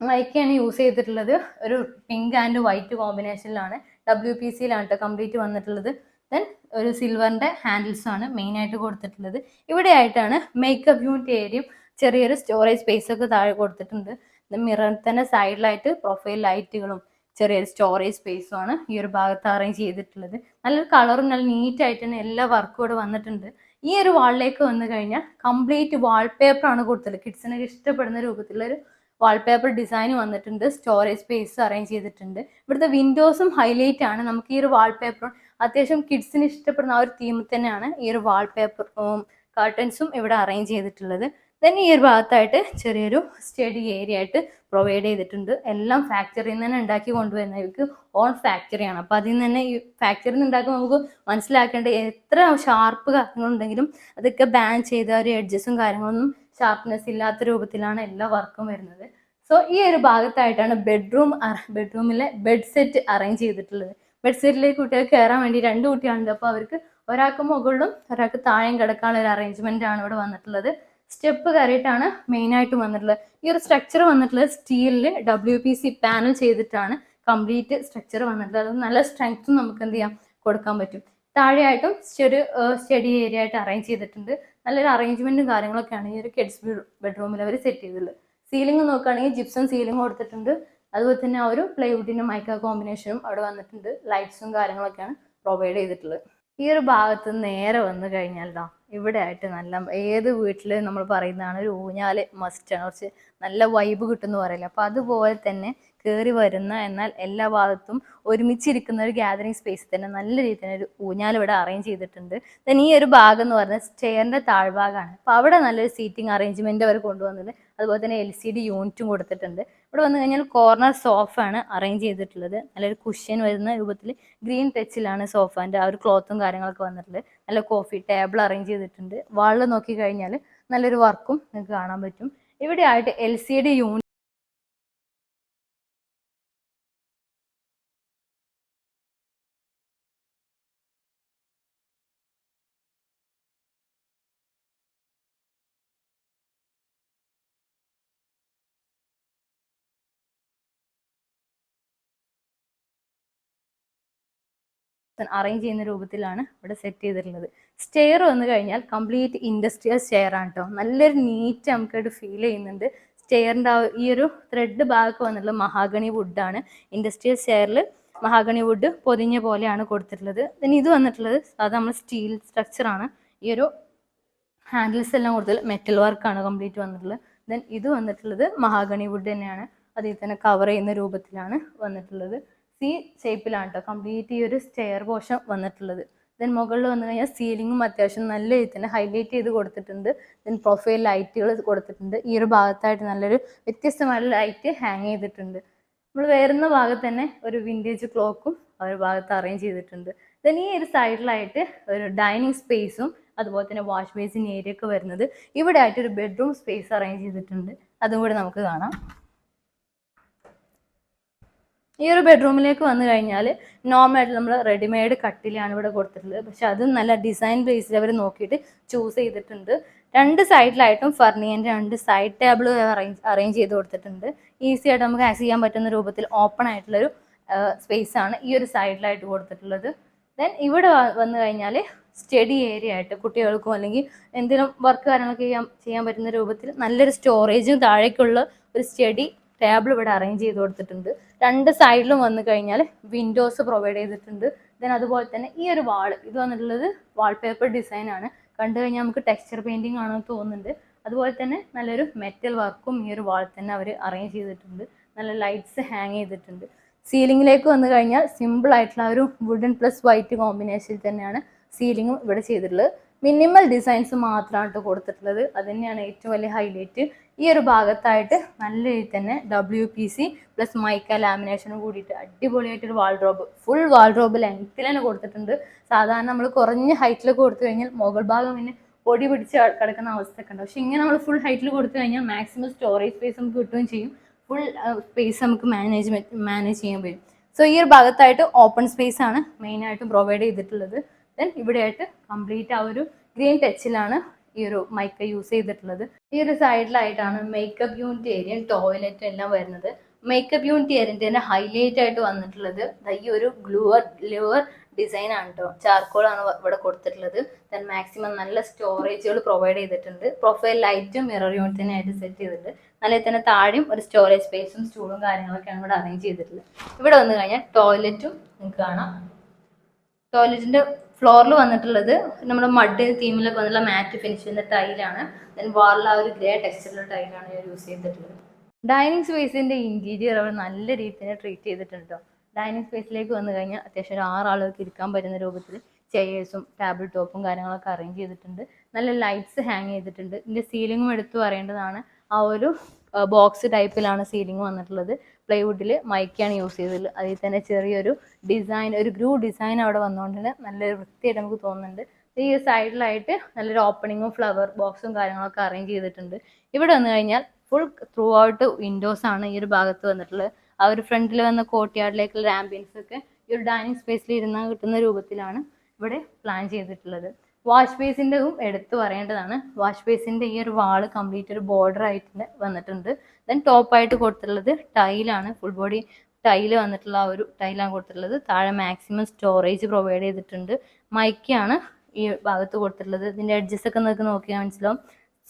മൈക്കാണ് യൂസ് ചെയ്തിട്ടുള്ളത്. ഒരു പിങ്ക് ആൻഡ് വൈറ്റ് കോമ്പിനേഷനിലാണ് ഡബ്ല്യു പി സിയിലാണ് കേട്ടോ കംപ്ലീറ്റ് വന്നിട്ടുള്ളത്. ദെൻ ഒരു സിൽവറിന്റെ ഹാൻഡിൽസ് ആണ് മെയിൻ ആയിട്ട് കൊടുത്തിട്ടുള്ളത്. ഇവിടെ ആയിട്ടാണ് മേക്കപ്പ് യൂണിറ്റ് ഏരിയയും ചെറിയൊരു സ്റ്റോറേജ് സ്പേസ് ഒക്കെ താഴെ കൊടുത്തിട്ടുണ്ട്. മിററിൽ തന്നെ സൈഡിലായിട്ട് പ്രൊഫൈൽ ലൈറ്റുകളും ചെറിയൊരു സ്റ്റോറേജ് സ്പേസും ആണ് ഈ ഒരു ഭാഗത്ത് അറേഞ്ച് ചെയ്തിട്ടുള്ളത്. നല്ലൊരു കളറും നല്ല നീറ്റ് ആയിട്ട് തന്നെ എല്ലാ വർക്കും ഇവിടെ വന്നിട്ടുണ്ട്. ഈ ഒരു വാളിലേക്ക് വന്നു കഴിഞ്ഞാൽ കംപ്ലീറ്റ് വാൾപേപ്പർ ആണ് കൊടുത്തത് കിഡ്സിനൊക്കെ ഇഷ്ടപ്പെടുന്ന രൂപത്തിലുള്ളൊരു വാൾപേപ്പർ ഡിസൈൻ വന്നിട്ടുണ്ട്. സ്റ്റോറേജ് സ്പേസ് അറേഞ്ച് ചെയ്തിട്ടുണ്ട്. ഇവിടുത്തെ വിൻഡോസും ഹൈലൈറ്റ് ആണ്. നമുക്ക് ഈ ഒരു വാൾപേപ്പറും അത്യാവശ്യം കിഡ്സിന് ഇഷ്ടപ്പെടുന്ന ആ ഒരു തീമിൽ തന്നെയാണ് ഈ ഒരു വാൾപേപ്പറും കർട്ടൻസും ഇവിടെ അറേഞ്ച് ചെയ്തിട്ടുള്ളത്. ദെൻ ഈ ഒരു ഭാഗത്തായിട്ട് ചെറിയൊരു സ്റ്റഡി ഏരിയ ആയിട്ട് പ്രൊവൈഡ് ചെയ്തിട്ടുണ്ട്. എല്ലാം ഫാക്ടറിയിൽ നിന്ന് തന്നെ ഉണ്ടാക്കി കൊണ്ടുവരുന്ന ഇവർക്ക് ഓൺ ഫാക്ടറിയാണ് അപ്പോൾ അതിൽ നിന്ന് തന്നെ ഈ ഫാക്ടറിയിൽ നിന്ന് ഉണ്ടാക്കുമ്പോൾ നമുക്ക് മനസ്സിലാക്കേണ്ട എത്ര ഷാർപ്പ് കാര്യങ്ങളുണ്ടെങ്കിലും അതൊക്കെ ബാൻ ചെയ്ത ഒരു എഡ്ജസും കാര്യങ്ങളൊന്നും ഷാർപ്നെസ് ഇല്ലാത്ത രൂപത്തിലാണ് എല്ലാ വർക്കും വരുന്നത്. സോ ഈ ഒരു ഭാഗത്തായിട്ടാണ് ബെഡ്റൂം ബെഡ്റൂമിലെ ബെഡ് സെറ്റ് അറേഞ്ച് ചെയ്തിട്ടുള്ളത്. ബെഡ് കുട്ടികൾ കയറാൻ വേണ്ടി രണ്ട് കുട്ടികളുണ്ട്. അപ്പോൾ അവർക്ക് ഒരാൾക്ക് മുകളിലും ഒരാൾക്ക് താഴെയും കിടക്കാനുള്ള ഒരു അറേഞ്ച്മെന്റ് ആണ് ഇവിടെ വന്നിട്ടുള്ളത്. സ്റ്റെപ്പ് കയറിയിട്ടാണ് മെയിൻ ആയിട്ട് വന്നിട്ടുള്ളത്. ഈ ഒരു സ്ട്രക്ചർ വന്നിട്ടുള്ളത് സ്റ്റീലിൽ ഡബ്ല്യു പി സി പാനൽ ചെയ്തിട്ടാണ് കംപ്ലീറ്റ് സ്ട്രക്ചർ വന്നിട്ടുള്ളത്. അത് നല്ല സ്ട്രെങ്ത്തും നമുക്ക് എന്ത് ചെയ്യാം? കൊടുക്കാൻ പറ്റും. താഴെയായിട്ടും ഒരു സ്റ്റഡി ഏരിയ ആയിട്ട് അറേഞ്ച് ചെയ്തിട്ടുണ്ട്. നല്ലൊരു അറേഞ്ച്മെന്റും കാര്യങ്ങളൊക്കെയാണ് ഈ ഒരു കിഡ്സ് ബെഡ്റൂമിൽ അവർ സെറ്റ് ചെയ്തിട്ടുള്ളത്. സീലിംഗ് നോക്കുകയാണെങ്കിൽ ജിപ്സം സീലിംഗ് കൊടുത്തിട്ടുണ്ട്. അതുപോലെ തന്നെ ആ ഒരു പ്ലൈവുഡിന്റെ മൈക്ക കോമ്പിനേഷനും അവിടെ വന്നിട്ടുണ്ട്. ലൈറ്റ്സും കാര്യങ്ങളൊക്കെയാണ് പ്രൊവൈഡ് ചെയ്തിട്ടുള്ളത്. ഈ ഒരു ഭാഗത്ത് നേരെ വന്നു കഴിഞ്ഞാൽ ദാ ഇവിടെ ആയിട്ട് നല്ല ഏത് വീട്ടിൽ നമ്മൾ പറയുന്നതാണ് ഒരു ഊഞ്ഞാൽ മസ്റ്റാണ് കുറച്ച് നല്ല വൈബ് കിട്ടുമെന്ന് പറയില്ല? അപ്പോൾ അതുപോലെ തന്നെ കയറി വരുന്ന എന്നാൽ എല്ലാ ഭാഗത്തും ഒരുമിച്ചിരിക്കുന്ന ഒരു ഗ്യാതറിംഗ് സ്പേസ് തന്നെ നല്ല രീതിയിൽ ഒരു ഊഞ്ഞാൽ ഇവിടെ അറേഞ്ച് ചെയ്തിട്ടുണ്ട്. ദെൻ ഈ ഒരു ഭാഗം എന്ന് പറഞ്ഞാൽ സ്റ്റെയറിന്റെ താഴ്ഭാഗമാണ് അപ്പോൾ അവിടെ നല്ലൊരു സീറ്റിംഗ് അറേഞ്ച്മെന്റ് അവർ കൊണ്ടുവന്നിട്ടുണ്ട്. അതുപോലെ തന്നെ എൽ സി ഡി യൂണിറ്റും കൊടുത്തിട്ടുണ്ട്. ഇവിടെ വന്നു കഴിഞ്ഞാൽ കോർണർ സോഫ ആണ് അറേഞ്ച് ചെയ്തിട്ടുള്ളത്. നല്ലൊരു കുഷ്യൻ വരുന്ന രൂപത്തിൽ ഗ്രീൻ ടച്ചിലാണ് സോഫാന്റെ ആ ഒരു ക്ലോത്തും കാര്യങ്ങളൊക്കെ വന്നിട്ടുള്ളത്. നല്ല കോഫി ടേബിൾ അറേഞ്ച് ചെയ്തിട്ടുണ്ട്. വാളിൽ നോക്കി കഴിഞ്ഞാൽ നല്ലൊരു വർക്കും നിങ്ങൾക്ക് കാണാൻ പറ്റും. ഇവിടെ ആയിട്ട് L C D unit arrange ചെയ്യുന്ന രൂപത്തിലാണ് ഇവിടെ സെറ്റ് ചെയ്തിട്ടുള്ളത്. സ്റ്റെയർ വന്നു കഴിഞ്ഞാൽ കംപ്ലീറ്റ് ഇൻഡസ്ട്രിയൽ സ്റ്റെയർ ആണ് കേട്ടോ നല്ലൊരു നീറ്റ് നമുക്കായിട്ട് ഫീൽ ചെയ്യുന്നുണ്ട്. സ്റ്റെയറിന്റെ ആ ഈ ഒരു ത്രെഡ് ഭാഗത്ത് വന്നിട്ടുള്ള മഹാഗണി വുഡാണ് ഇൻഡസ്ട്രിയൽ സ്റ്റെയറിൽ മഹാഗണി വുഡ് പൊതിഞ്ഞ പോലെയാണ് കൊടുത്തിട്ടുള്ളത്. പിന്നെ ഇത് വന്നിട്ടുള്ളത് അത് നമ്മൾ സ്റ്റീൽ സ്ട്രക്ചറാണ് ഈ ഒരു ഹാൻഡിൽസ് എല്ലാം കൂടുതൽ മെറ്റൽ വർക്കാണ് കംപ്ലീറ്റ് വന്നിട്ടുള്ളത്. ദെൻ ഇത് വന്നിട്ടുള്ളത് മഹാഗണി വുഡ് തന്നെയാണ്. അതിൽ തന്നെ കവർ ചെയ്യുന്ന രൂപത്തിലാണ് വന്നിട്ടുള്ളത്. സി ഷേപ്പിലാണ് കേട്ടോ കംപ്ലീറ്റ് ഈ ഒരു സ്റ്റെയർ പോഷൻ വന്നിട്ടുള്ളത്. ദെൻ മുകളിൽ വന്നു കഴിഞ്ഞാൽ സീലിങ്ങും അത്യാവശ്യം നല്ല രീതിയിൽ തന്നെ ഹൈലൈറ്റ് ചെയ്ത് കൊടുത്തിട്ടുണ്ട്. ദെൻ പ്രൊഫൈൽ ലൈറ്റുകൾ കൊടുത്തിട്ടുണ്ട്. ഈ ഒരു ഭാഗത്തായിട്ട് നല്ലൊരു വ്യത്യസ്തമായ ലൈറ്റ് ഹാങ് ചെയ്തിട്ടുണ്ട്. നമ്മൾ വരുന്ന ഭാഗത്ത് തന്നെ ഒരു വിന്റേജ് ക്ലോക്കും ആ ഒരു ഭാഗത്ത് അറേഞ്ച് ചെയ്തിട്ടുണ്ട്. ദെൻ ഈ ഒരു സൈഡിലായിട്ട് ഒരു ഡൈനിങ് സ്പേസും അതുപോലെ തന്നെ വാഷ് ബേസിൻ ഏരിയ ഒക്കെ വരുന്നത് ഇവിടെ ആയിട്ട് ഒരു ബെഡ്റൂം സ്പേസ് അറേഞ്ച് ചെയ്തിട്ടുണ്ട്. അതും കൂടി നമുക്ക് കാണാം. ഈ ഒരു ബെഡ്റൂമിലേക്ക് വന്നു കഴിഞ്ഞാൽ നോർമലായിട്ട് നമ്മൾ റെഡിമെയ്ഡ് കട്ടിലാണ് ഇവിടെ കൊടുത്തിട്ടുള്ളത്. പക്ഷെ അത് നല്ല ഡിസൈൻ ബേസിൽ അവർ നോക്കിയിട്ട് ചൂസ് ചെയ്തിട്ടുണ്ട്. രണ്ട് സൈഡിലായിട്ടും ഫർണിയന്റെ രണ്ട് സൈഡ് ടേബിൾ അറേഞ്ച് അറേഞ്ച് ചെയ്ത് കൊടുത്തിട്ടുണ്ട്. ഈസി ആയിട്ട് നമുക്ക് ആക്സ് ചെയ്യാൻ പറ്റുന്ന രൂപത്തിൽ ഓപ്പൺ ആയിട്ടുള്ളൊരു സ്പേസ് ആണ് ഈ ഒരു സൈഡിലായിട്ട് കൊടുത്തിട്ടുള്ളത്. ദെൻ ഇവിടെ വന്നു കഴിഞ്ഞാൽ സ്റ്റഡി ഏരിയ ആയിട്ട് കുട്ടികൾക്കും അല്ലെങ്കിൽ എന്തെങ്കിലും വർക്ക് കാര്യങ്ങളൊക്കെ ചെയ്യാൻ ചെയ്യാൻ പറ്റുന്ന രൂപത്തിൽ നല്ലൊരു സ്റ്റോറേജും താഴേക്കുള്ള ഒരു സ്റ്റഡി ടേബിൾ ഇവിടെ അറേഞ്ച് ചെയ്ത് കൊടുത്തിട്ടുണ്ട്. രണ്ട് സൈഡിലും വന്നു കഴിഞ്ഞാൽ വിൻഡോസ് പ്രൊവൈഡ് ചെയ്തിട്ടുണ്ട്. ദെൻ അതുപോലെ തന്നെ ഈ ഒരു വാൾ ഇത് വന്നിട്ടുള്ളത് വാൾപേപ്പർ ഡിസൈൻ ആണ്. കണ്ടു കഴിഞ്ഞാൽ നമുക്ക് ടെക്സ്ചർ പെയിന്റിംഗ് ആണെന്ന് തോന്നുന്നുണ്ട്. അതുപോലെ തന്നെ നല്ലൊരു മെറ്റൽ വർക്കും ഈ ഒരു വാൾ തന്നെ അവർ അറേഞ്ച് ചെയ്തിട്ടുണ്ട്. നല്ല ലൈറ്റ്സ് ഹാങ് ചെയ്തിട്ടുണ്ട്. സീലിംഗിലേക്ക് വന്നു കഴിഞ്ഞാൽ സിമ്പിൾ ആയിട്ടുള്ള ഒരു വുഡൻ പ്ലസ് വൈറ്റ് കോമ്പിനേഷനിൽ തന്നെയാണ് സീലിംഗും ഇവിടെ ചെയ്തിട്ടുള്ളത്. മിനിമൽ ഡിസൈൻസ് മാത്രമാണ് കൊടുത്തിട്ടുള്ളത്. അത് തന്നെയാണ് ഏറ്റവും വലിയ ഹൈലൈറ്റ് ഈ ഒരു ഭാഗത്തായിട്ട് നല്ല രീതിയിൽ തന്നെ W P C plus mica ലാമിനേഷനും കൂടിയിട്ട് അടിപൊളിയായിട്ടൊരു വാൾഡ്രോബ് ഫുൾ വാൾഡ്രോബ് ലെങ്ത്തിൽ തന്നെ കൊടുത്തിട്ടുണ്ട്. സാധാരണ നമ്മൾ കുറഞ്ഞ ഹൈറ്റിൽ കൊടുത്തു കഴിഞ്ഞാൽ മുകൾ ഭാഗം പിന്നെ പൊടി പിടിച്ച് കിടക്കുന്ന അവസ്ഥയൊക്കെ ഉണ്ട്. പക്ഷെ ഇങ്ങനെ നമ്മൾ ഫുൾ ഹൈറ്റിൽ കൊടുത്തു കഴിഞ്ഞാൽ മാക്സിമം സ്റ്റോറേജ് സ്പേസ് നമുക്ക് കിട്ടുകയും ചെയ്യും. ഫുൾ സ്പേസ് നമുക്ക് മാനേജ്മെന്റ് മാനേജ് ചെയ്യാൻ പറ്റും. സോ ഈ ഒരു ഭാഗത്തായിട്ട് ഓപ്പൺ സ്പേസ് ആണ് മെയിനായിട്ടും പ്രൊവൈഡ് ചെയ്തിട്ടുള്ളത്. ദെൻ ഇവിടെയായിട്ട് കംപ്ലീറ്റ് ആ ഒരു ഗ്രീൻ ടച്ചിലാണ് ഈ ഒരു മൈക്ക യൂസ് ചെയ്തിട്ടുള്ളത്. ഈ ഒരു സൈഡിലായിട്ടാണ് മേക്കപ്പ് യൂണിറ്റ് ഏരിയ ടോയ്ലറ്റും എല്ലാം വരുന്നത്. മേക്കപ്പ് യൂണിറ്റ് ഏരിയന്റെ തന്നെ ഹൈലൈറ്റ് ആയിട്ട് വന്നിട്ടുള്ളത് ഈ ഒരു ഗ്ലൂവർ ഗ്ലൂവർ ഡിസൈൻ ആണ് കേട്ടോ ചാർക്കോൾ ആണ് ഇവിടെ കൊടുത്തിട്ടുള്ളത്. ദെൻ മാക്സിമം നല്ല സ്റ്റോറേജുകൾ പ്രൊവൈഡ് ചെയ്തിട്ടുണ്ട്. പ്രൊഫൈൽ ലൈറ്റും മിറർ യൂണിറ്റ് തന്നെ ആയിട്ട് സെറ്റ് ചെയ്തിട്ടുണ്ട്. നല്ല തന്നെ താഴെയും ഒരു സ്റ്റോറേജ് സ്പേസും സ്റ്റൂളും കാര്യങ്ങളൊക്കെയാണ് ഇവിടെ അറേഞ്ച് ചെയ്തിട്ടുള്ളത്. ഇവിടെ വന്നു കഴിഞ്ഞാൽ ടോയ്ലറ്റും നിങ്ങൾക്ക് കാണാം. ടോയ്ലറ്റിന്റെ ഫ്ലോറിൽ വന്നിട്ടുള്ളത് നമ്മുടെ മഡ് തീമിലൊക്കെ വന്നിട്ടുള്ള മാറ്റ് ഫിനിഷ് ചെയ്യുന്ന ടൈലാണ് ദെൻ വാളിൽ ആ ഒരു ഗ്രേ ടെക്സ്ചറിലുള്ള ടൈലാണ് ഞാൻ യൂസ് ചെയ്തിട്ടുള്ളത്. ഡൈനിങ് സ്പേസിന്റെ ഇന്റീരിയർ അവർ നല്ല രീതിയിൽ തന്നെ ട്രീറ്റ് ചെയ്തിട്ടുണ്ട് കേട്ടോ ഡൈനിങ് സ്പേസിലേക്ക് വന്നു കഴിഞ്ഞാൽ അത്യാവശ്യം ഒരു ആറ് ആളുകൾക്ക് ഇരിക്കാൻ പറ്റുന്ന രൂപത്തിൽ ചെയേഴ്സും ടേബിൾ ടോപ്പും കാര്യങ്ങളൊക്കെ അറേഞ്ച് ചെയ്തിട്ടുണ്ട്. നല്ല ലൈറ്റ്സ് ഹാങ് ചെയ്തിട്ടുണ്ട്. ഇതിന്റെ സീലിങ്ങും എടുത്തു പറയേണ്ടതാണ് ആ ഒരു ബോക്സ് ടൈപ്പിലാണ് സീലിംഗ് വന്നിട്ടുള്ളത്. പ്ലൈവുഡിൽ മൈക്കാണ് യൂസ് ചെയ്തത്. അതിൽ തന്നെ ചെറിയൊരു ഡിസൈൻ ഒരു ഗ്രൂ ഡിസൈൻ അവിടെ വന്നുകൊണ്ട് നല്ലൊരു വൃത്തിയായിട്ട് നമുക്ക് തോന്നുന്നുണ്ട്. ഈ സൈഡിലായിട്ട് നല്ലൊരു ഓപ്പണിങ്ങും ഫ്ലവർ ബോക്സും കാര്യങ്ങളൊക്കെ അറേഞ്ച് ചെയ്തിട്ടുണ്ട്. ഇവിടെ വന്നു കഴിഞ്ഞാൽ ഫുൾ ത്രൂ ഔട്ട് വിൻഡോസ് ആണ് ഈ ഒരു ഭാഗത്ത് വന്നിട്ടുള്ളത്. ആ ഒരു ഫ്രണ്ടിൽ വന്ന കോർട്ട്യാർഡിലേക്കുള്ള ആംബിയൻസ് ഒക്കെ ഈ ഒരു ഡൈനിങ് സ്പേസിൽ ഇരുന്നാൽ കിട്ടുന്ന രൂപത്തിലാണ് ഇവിടെ പ്ലാൻ ചെയ്തിട്ടുള്ളത്. വാഷ് ബേസിന്റെയും എടുത്തു പറയേണ്ടതാണ്. വാഷ് ബേസിന്റെ ഈ ഒരു വാൾ കംപ്ലീറ്റ് ഒരു ബോർഡർ ആയിട്ട് വന്നിട്ടുണ്ട്. ദെൻ ടോപ്പായിട്ട് കൊടുത്തിട്ടുള്ളത് ടൈലാണ് ഫുൾ ബോഡി ടൈൽ വന്നിട്ടുള്ള ആ ഒരു ടൈലാണ് കൊടുത്തിട്ടുള്ളത്. താഴെ മാക്സിമം സ്റ്റോറേജ് പ്രൊവൈഡ് ചെയ്തിട്ടുണ്ട്. മൈക്കാണ് ഈ ഭാഗത്ത് കൊടുത്തിട്ടുള്ളത്. ഇതിന്റെ എഡ്ജസ് ഒക്കെ നിങ്ങൾക്ക് നോക്കിയാൽ മനസ്സിലാവും.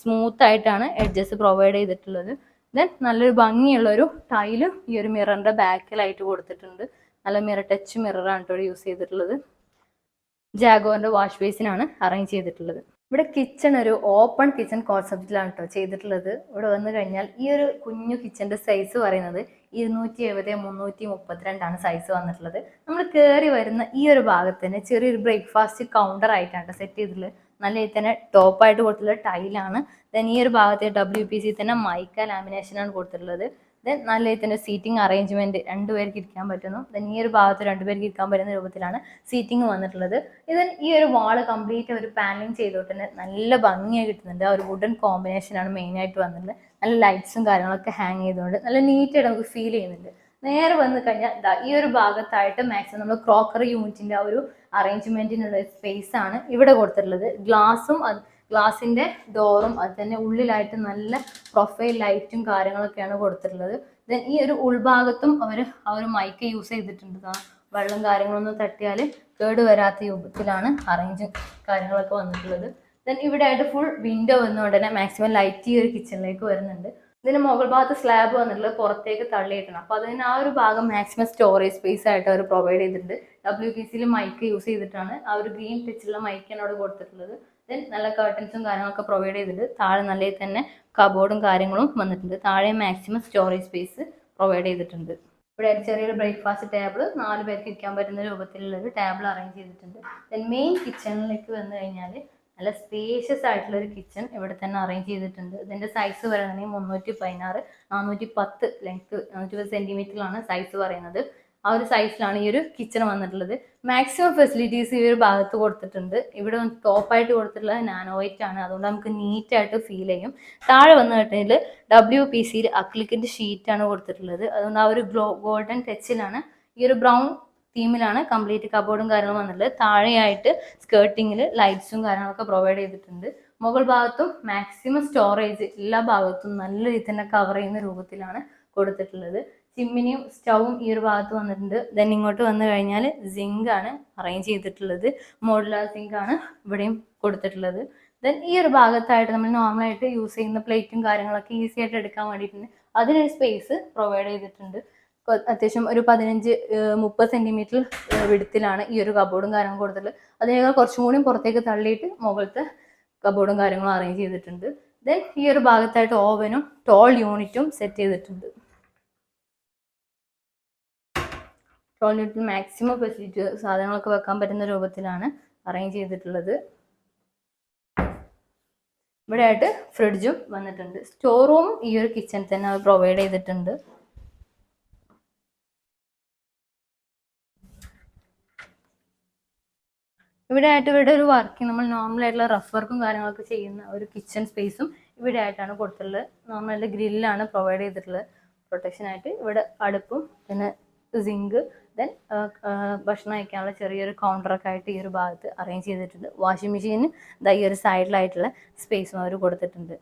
സ്മൂത്ത് ആയിട്ടാണ് എഡ്ജസ് പ്രൊവൈഡ് ചെയ്തിട്ടുള്ളത്. ദെൻ നല്ലൊരു ഭംഗിയുള്ള ഒരു ടൈൽ ഈ ഒരു മിററിന്റെ ബാക്കിലായിട്ട് കൊടുത്തിട്ടുണ്ട്. നല്ല മിറർ ടച്ച് മിററാണ് കേട്ടോ യൂസ് ചെയ്തിട്ടുള്ളത്. ജാഗോറിന്റെ വാഷ് ബേസിനാണ് അറേഞ്ച് ചെയ്തിട്ടുള്ളത്. ഇവിടെ കിച്ചൺ ഒരു ഓപ്പൺ കിച്ചൺ കോൺസെപ്റ്റിലാണ് കേട്ടോ ചെയ്തിട്ടുള്ളത്. ഇവിടെ വന്നു കഴിഞ്ഞാൽ ഈ ഒരു കുഞ്ഞു കിച്ചന്റെ സൈസ് പറയുന്നത് ഇരുന്നൂറ്റി എഴുപത് മുന്നൂറ്റി മുപ്പത്തിരണ്ടാണ് സൈസ് വന്നിട്ടുള്ളത്. നമ്മൾ കയറി വരുന്ന ഈ ഒരു ഭാഗത്തിന് ചെറിയൊരു ബ്രേക്ക്ഫാസ്റ്റ് കൗണ്ടർ ആയിട്ടാണ് സെറ്റ് ചെയ്തിട്ടുള്ളത്. നല്ല രീതിയിൽ തന്നെ ടോപ്പായിട്ട് കൊടുത്തിട്ടുള്ള ടൈലാണ് ദെൻ ഈ ഒരു ഭാഗത്ത് ഡബ്ല്യു പി സി തന്നെ മൈക്ക ലാമിനേഷനാണ് കൊടുത്തിട്ടുള്ളത്. ദെൻ നല്ല തന്നെ സീറ്റിംഗ് അറേഞ്ച്മെന്റ് രണ്ടുപേർക്ക് ഇരിക്കാൻ പറ്റുന്നു. ദെൻ ഈ ഒരു ഭാഗത്ത് രണ്ടുപേർക്ക് ഇരിക്കാൻ പറ്റുന്ന രൂപത്തിലാണ് സീറ്റിംഗ് വന്നിട്ടുള്ളത്. ഇതിൽ ഈ ഒരു വാൾ കംപ്ലീറ്റ് ഒരു പാനലിങ് ചെയ്തോട്ട് തന്നെ നല്ല ഭംഗിയായി കിട്ടുന്നുണ്ട്. ആ ഒരു വുഡൻ കോമ്പിനേഷനാണ് മെയിനായിട്ട് വന്നിട്ടുള്ളത്. നല്ല ലൈറ്റ്സും കാര്യങ്ങളൊക്കെ ഹാങ് ചെയ്തുകൊണ്ട് നല്ല നീറ്റായിട്ട് നമുക്ക് ഫീൽ ചെയ്യുന്നുണ്ട്. നേരെ വന്നു കഴിഞ്ഞാൽ ഈ ഒരു ഭാഗത്തായിട്ട് മാക്സിമം നമ്മൾ ക്രോക്കറി യൂണിറ്റിന്റെ ആ ഒരു അറേഞ്ച്മെന്റിനുള്ള സ്പേസ് ആണ് ഇവിടെ കൊടുത്തിട്ടുള്ളത്. ഗ്ലാസും ഗ്ലാസിന്റെ ഡോറും അത് തന്നെ ഉള്ളിലായിട്ട് നല്ല പ്രൊഫൈൽ ലൈറ്റും കാര്യങ്ങളൊക്കെയാണ് കൊടുത്തിട്ടുള്ളത്. ദെൻ ഈ ഒരു ഉൾഭാഗത്തും അവർ ആ ഒരു മൈക്ക് യൂസ് ചെയ്തിട്ടുണ്ട്. വെള്ളം കാര്യങ്ങളൊന്നും തട്ടിയാൽ കേട് വരാത്ത രൂപത്തിലാണ് അറേഞ്ച് കാര്യങ്ങളൊക്കെ വന്നിട്ടുള്ളത്. ദെൻ ഇവിടെ ആയിട്ട് ഫുൾ വിൻഡോ വന്നുകൊണ്ട് തന്നെ മാക്സിമം ലൈറ്റ് ഈ ഒരു കിച്ചണിലേക്ക് വരുന്നുണ്ട്. ഇതിന് മുകൾ ഭാഗത്ത് സ്ലാബ് വന്നിട്ടുള്ളത് പുറത്തേക്ക് തള്ളിയിട്ടാണ്. അപ്പോൾ അതിന് ആ ഒരു ഭാഗം മാക്സിമം സ്റ്റോറേജ് സ്പേസ് ആയിട്ട് അവർ പ്രൊവൈഡ് ചെയ്തിട്ടുണ്ട്. ഡബ്ല്യു പി സിയിൽ മൈക്ക് യൂസ് ചെയ്തിട്ടാണ് ആ ഒരു ഗ്രീൻ ടച്ചിലുള്ള മൈക്കാണ് അവിടെ കൊടുത്തിട്ടുള്ളത്. ദെൻ നല്ല കർട്ടൻസും കാര്യങ്ങളൊക്കെ പ്രൊവൈഡ് ചെയ്തിട്ട് താഴെ നല്ല തന്നെ കബോർഡും കാര്യങ്ങളും വന്നിട്ടുണ്ട്. താഴെ മാക്സിമം സ്റ്റോറേജ് സ്പേസ് പ്രൊവൈഡ് ചെയ്തിട്ടുണ്ട്. ഇവിടെ ചെറിയൊരു ബ്രേക്ക്ഫാസ്റ്റ് ടേബിൾ നാല് പേർക്ക് ഇരിക്കാൻ പറ്റുന്ന രൂപത്തിലുള്ള ഒരു ടേബിൾ അറേഞ്ച് ചെയ്തിട്ടുണ്ട്. ദെൻ മെയിൻ കിച്ചണിലേക്ക് വന്നു കഴിഞ്ഞാൽ നല്ല സ്പേഷ്യസ് ആയിട്ടുള്ള ഒരു കിച്ചൺ ഇവിടെ തന്നെ അറേഞ്ച് ചെയ്തിട്ടുണ്ട്. ഇതിന്റെ സൈസ് പറയുന്നത് മുന്നൂറ്റി പതിനാറ് നാനൂറ്റി പത്ത് ലെങ്ത് നാനൂറ്റി പത്ത് സെന്റിമീറ്ററിലാണ് സൈസ് പറയുന്നത്. ആ ഒരു സൈസിലാണ് ഈ ഒരു കിച്ചൺ വന്നിട്ടുള്ളത്. മാക്സിമം ഫെസിലിറ്റീസ് ഈ ഒരു ഭാഗത്ത് കൊടുത്തിട്ടുണ്ട്. ഇവിടെ ടോപ്പായിട്ട് കൊടുത്തിട്ടുള്ളത് നാനോ വൈറ്റ് ആണ്. അതുകൊണ്ട് നമുക്ക് നീറ്റായിട്ട് ഫീൽ ചെയ്യും. താഴെ വന്നു കഴിഞ്ഞാൽ ഡബ്ല്യു പി സിയിൽ അക്ലിക്കിന്റെ ഷീറ്റാണ് കൊടുത്തിട്ടുള്ളത്. അതുകൊണ്ട് ആ ഒരു ഗോൾഡൻ ടച്ചിലാണ് ഈ ഒരു ബ്രൗൺ തീമിലാണ് കംപ്ലീറ്റ് കബോർഡും കാര്യങ്ങളും വന്നിട്ടുള്ളത്. താഴെയായിട്ട് സ്കേർട്ടിങ്ങിൽ ലൈറ്റ്സും കാര്യങ്ങളൊക്കെ പ്രൊവൈഡ് ചെയ്തിട്ടുണ്ട്. മുകൾ ഭാഗത്തും മാക്സിമം സ്റ്റോറേജ് എല്ലാ ഭാഗത്തും നല്ല രീതി തന്നെ കവർ ചെയ്യുന്ന രൂപത്തിലാണ് കൊടുത്തിട്ടുള്ളത്. ചിമ്മിനിയും സ്റ്റൗവും ഈ ഒരു ഭാഗത്ത് വന്നിട്ടുണ്ട്. ദെൻ ഇങ്ങോട്ട് വന്നു കഴിഞ്ഞാൽ സിങ്ക് ആണ് അറേഞ്ച് ചെയ്തിട്ടുള്ളത്. മോഡുലാർ സിങ്ക് ആണ് ഇവിടെയും കൊടുത്തിട്ടുള്ളത്. ദെൻ ഈ ഒരു ഭാഗത്തായിട്ട് നമ്മൾ നോർമലായിട്ട് യൂസ് ചെയ്യുന്ന പ്ലേറ്റും കാര്യങ്ങളൊക്കെ ഈസി ആയിട്ട് എടുക്കാൻ വേണ്ടിയിട്ടുണ്ട്. അതിനൊരു സ്പേസ് പ്രൊവൈഡ് ചെയ്തിട്ടുണ്ട്. അത്യാവശ്യം ഒരു പതിനഞ്ച് മുപ്പത് സെന്റിമീറ്റർ വിടുത്തിലാണ് ഈ ഒരു കബോർഡും കാര്യങ്ങളും കൊടുത്തിട്ടുള്ളത്. അതിനേക്കാൾ കുറച്ചും കൂടി പുറത്തേക്ക് തള്ളിയിട്ട് മുകളിലത്തെ കബോർഡും കാര്യങ്ങളും അറേഞ്ച് ചെയ്തിട്ടുണ്ട്. ദെൻ ഈ ഒരു ഭാഗത്തായിട്ട് ഓവനും ടോൾ യൂണിറ്റും സെറ്റ് ചെയ്തിട്ടുണ്ട്. ടോൾ യൂണിറ്റിൽ മാക്സിമം ഫെസിലിറ്റി സാധനങ്ങളൊക്കെ വെക്കാൻ പറ്റുന്ന രൂപത്തിലാണ് അറേഞ്ച് ചെയ്തിട്ടുള്ളത്. ഇവിടെ ആയിട്ട് ഫ്രിഡ്ജും വന്നിട്ടുണ്ട്. സ്റ്റോർ റൂം ഈ ഒരു കിച്ചൺ തന്നെ അവർ പ്രൊവൈഡ് ചെയ്തിട്ടുണ്ട്. ഇവിടെ ആയിട്ട് ഇവിടെ ഒരു വർക്കിംഗ് നമ്മൾ നോർമൽ ആയിട്ടുള്ള റഫ് വർക്കും കാര്യങ്ങളൊക്കെ ചെയ്യുന്ന ഒരു കിച്ചൺ സ്പേസും ഇവിടെ ആയിട്ടാണ് കൊടുത്തിട്ടുള്ളത്. നോർമലായിട്ട് ഗ്രില്ലാണ് പ്രൊവൈഡ് ചെയ്തിട്ടുള്ളത്. പ്രൊട്ടക്ഷൻ ആയിട്ട് ഇവിടെ അടുപ്പും പിന്നെ സിങ്ക് ദെൻ ഭക്ഷണം കഴിക്കാനുള്ള ചെറിയൊരു കൗണ്ടറൊക്കെ ആയിട്ട് ഈ ഒരു ഭാഗത്ത് അറേഞ്ച് ചെയ്തിട്ടുണ്ട്. വാഷിംഗ് മെഷീന് ദാ ഈ ഒരു സൈഡിലായിട്ടുള്ള സ്പേസും അവർ കൊടുത്തിട്ടുണ്ട്.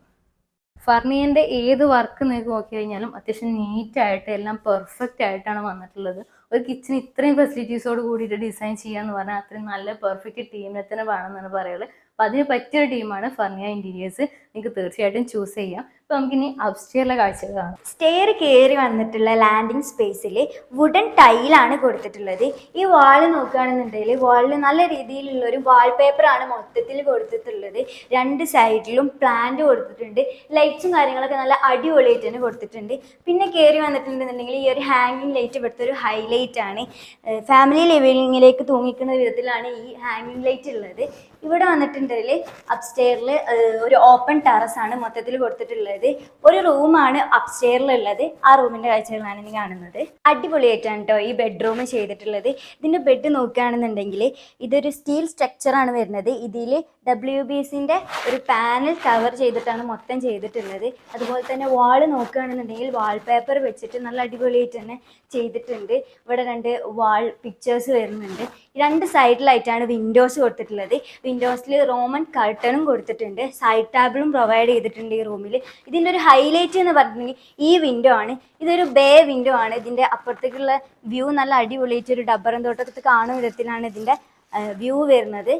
ഫർണിയറിന്റെ ഏത് വർക്ക് നിങ്ങൾക്ക് നോക്കി കഴിഞ്ഞാലും അത്യാവശ്യം നീറ്റായിട്ട് എല്ലാം പെർഫെക്റ്റ് ആയിട്ടാണ് വന്നിട്ടുള്ളത്. ഒരു കിച്ചൺ ഇത്രയും ഫെസിലിറ്റീസോട് കൂടിയിട്ട് ഡിസൈൻ ചെയ്യാന്ന് പറഞ്ഞാൽ അത്രയും നല്ല പെർഫെക്റ്റ് ടീമിനെ തന്നെ വേണമെന്നാണ് പറയുള്ളത് അപ്പോൾ അതിന് പറ്റിയൊരു ടീമാണ് ഫർണിയ ഇന്റീരിയേഴ്സ് നിങ്ങൾക്ക് തീർച്ചയായിട്ടും ചൂസ് ചെയ്യാം. അപ്പോൾ നമുക്കിനി അപ്സ്റ്റെയറിലെ കാഴ്ചകൾ കാണാം. സ്റ്റെയർ കയറി വന്നിട്ടുള്ള ലാൻഡിംഗ് സ്പേസിൽ വുഡൻ ടൈലാണ് കൊടുത്തിട്ടുള്ളത്. ഈ വാൾ നോക്കുകയാണെന്നുണ്ടെങ്കിൽ വാളിൽ നല്ല രീതിയിലുള്ള ഒരു വാൾ പേപ്പർ ആണ് മൊത്തത്തിൽ കൊടുത്തിട്ടുള്ളത്. രണ്ട് സൈഡിലും പ്ലാന്റ് കൊടുത്തിട്ടുണ്ട്. ലൈറ്റ്സും കാര്യങ്ങളൊക്കെ നല്ല അടിപൊളിയായിട്ട് തന്നെ കൊടുത്തിട്ടുണ്ട്. പിന്നെ കയറി വന്നിട്ടുണ്ടെന്നുണ്ടെങ്കിൽ ഈ ഒരു ഹാങ്ങിങ് ലൈറ്റ് ഇവിടുത്തെ ഒരു ഹൈലൈറ്റ് ആണ്. ഫാമിലി ലിവിങ്ങിലേക്ക് തൂങ്ങിക്കുന്ന വിധത്തിലാണ് ഈ ഹാങ്ങിങ് ലൈറ്റ് ഉള്ളത്. ഇവിടെ വന്നിട്ടുണ്ടെങ്കിൽ അപ്സ്റ്റെയറിൽ ഒരു ഓപ്പൺ ടെറസ് ആണ് മൊത്തത്തിൽ കൊടുത്തിട്ടുള്ളത്. ഒരു റൂമാണ് അപ്സ്റ്റെയറിലുള്ളത് ആ റൂമിന്റെ കാഴ്ചകളാണ് ഇനി കാണുന്നത്. അടിപൊളിയായിട്ടാണ് കേട്ടോ ഈ ബെഡ്റൂം ചെയ്തിട്ടുള്ളത്. ഇതിന്റെ ബെഡ് നോക്കുകയാണെന്നുണ്ടെങ്കിൽ ഇതൊരു സ്റ്റീൽ സ്ട്രക്ചറാണ് വരുന്നത്. ഇതിൽ ഡബ്ല്യു ബി എസിന്റെ ഒരു പാനൽ കവർ ചെയ്തിട്ടാണ് മൊത്തം ചെയ്തിട്ടുള്ളത്. അതുപോലെ തന്നെ വാൾ നോക്കുകയാണെന്നുണ്ടെങ്കിൽ വാൾപേപ്പർ വെച്ചിട്ട് നല്ല അടിപൊളിയായിട്ട് തന്നെ ചെയ്തിട്ടുണ്ട്. ഇവിടെ രണ്ട് വാൾ പിക്ചേഴ്സ് വരുന്നുണ്ട്. രണ്ട് സൈഡിലായിട്ടാണ് വിൻഡോസ് കൊടുത്തിട്ടുള്ളത്. വിൻഡോസിൽ റോമൻ കർട്ടണും കൊടുത്തിട്ടുണ്ട്. സൈഡ് ടാബിളും പ്രൊവൈഡ് ചെയ്തിട്ടുണ്ട് ഈ റൂമിൽ ഇതിന്റെ ഒരു ഹൈലൈറ്റ് എന്ന് പറഞ്ഞിട്ടുണ്ടെങ്കിൽ ഈ വിൻഡോ ആണ്. ഇതൊരു ബേ വിൻഡോ ആണ്. ഇതിന്റെ അപ്പുറത്തേക്കുള്ള വ്യൂ നല്ല അടിപൊളിയായിട്ട് ഒരു ഡബ്ബറും തോട്ടത്തിൽ കാണുന്ന വിധത്തിലാണ് ഇതിന്റെ വ്യൂ വരുന്നത്.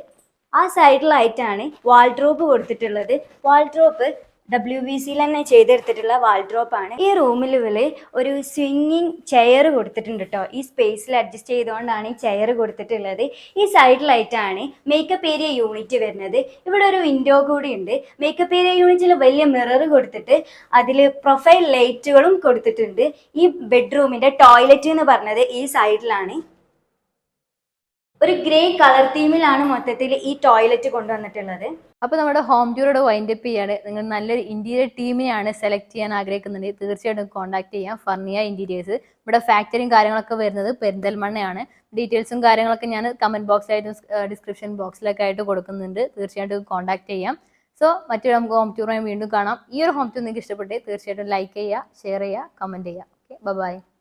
ആ സൈഡിലായിട്ടാണ് വാൾഡ്രോപ്പ് കൊടുത്തിട്ടുള്ളത്. വാൾഡ്രോപ്പ് ഡബ്ല്യു ബി സിയിൽ തന്നെ ചെയ്തെടുത്തിട്ടുള്ള ആണ്. ഈ റൂമിൽ ഇവർ ഒരു സ്വിങ്ങിങ് ചെയർ കൊടുത്തിട്ടുണ്ട് കേട്ടോ ഈ സ്പേസിൽ അഡ്ജസ്റ്റ് ചെയ്തുകൊണ്ടാണ് ഈ ചെയർ കൊടുത്തിട്ടുള്ളത്. ഈ സൈഡിലായിട്ടാണ് മേക്കപ്പ് ഏരിയ യൂണിറ്റ് വരുന്നത്. ഇവിടെ ഒരു വിൻഡോ കൂടി ഉണ്ട്. മേക്കപ്പ് ഏരിയ യൂണിറ്റിൽ വലിയ മിറർ കൊടുത്തിട്ട് അതിൽ പ്രൊഫൈൽ ലൈറ്റുകളും കൊടുത്തിട്ടുണ്ട്. ഈ ബെഡ്റൂമിന്റെ ടോയ്ലറ്റ് എന്ന് പറഞ്ഞത് ഈ സൈഡിലാണ് ഒരു ഗ്രേ കളർ തീമിലാണ് മൊത്തത്തിൽ ഈ ടോയ്ലറ്റ് കൊണ്ടുവന്നിട്ടുള്ളത്. അപ്പോൾ നമ്മുടെ ഹോം ടൂറോട് വൈൻഡപ്പ് ചെയ്യാണ്. നിങ്ങൾ നല്ലൊരു ഇന്റീരിയർ ടീമിനെയാണ് സെലക്ട് ചെയ്യാൻ ആഗ്രഹിക്കുന്നുണ്ടെങ്കിൽ തീർച്ചയായിട്ടും കോൺടാക്ട് ചെയ്യാം. ഫർണിയ ഇന്റീരിയേഴ്സ് ഇവിടെ ഫാക്ടറിയും കാര്യങ്ങളൊക്കെ വരുന്നത് പെരിന്തൽമണ്ണയാണ്. ഡീറ്റെയിൽസും കാര്യങ്ങളൊക്കെ ഞാൻ കമന്റ് ബോക്സിലായിട്ടും ഡിസ്ക്രിപ്ഷൻ ബോക്സിലൊക്കെ ആയിട്ട് കൊടുക്കുന്നുണ്ട്. തീർച്ചയായിട്ടും കോൺടാക്ട് ചെയ്യാം. സോ മറ്റൊരു നമുക്ക് ഹോം ടൂറുമായി വീണ്ടും കാണാം. ഈ ഒരു ഹോം ടൂർ നിങ്ങൾക്ക് ഇഷ്ടപ്പെട്ടേ തീർച്ചയായിട്ടും ലൈക്ക് ചെയ്യുക ഷെയർ ചെയ്യുക കമന്റ് ചെയ്യുക. Okay bye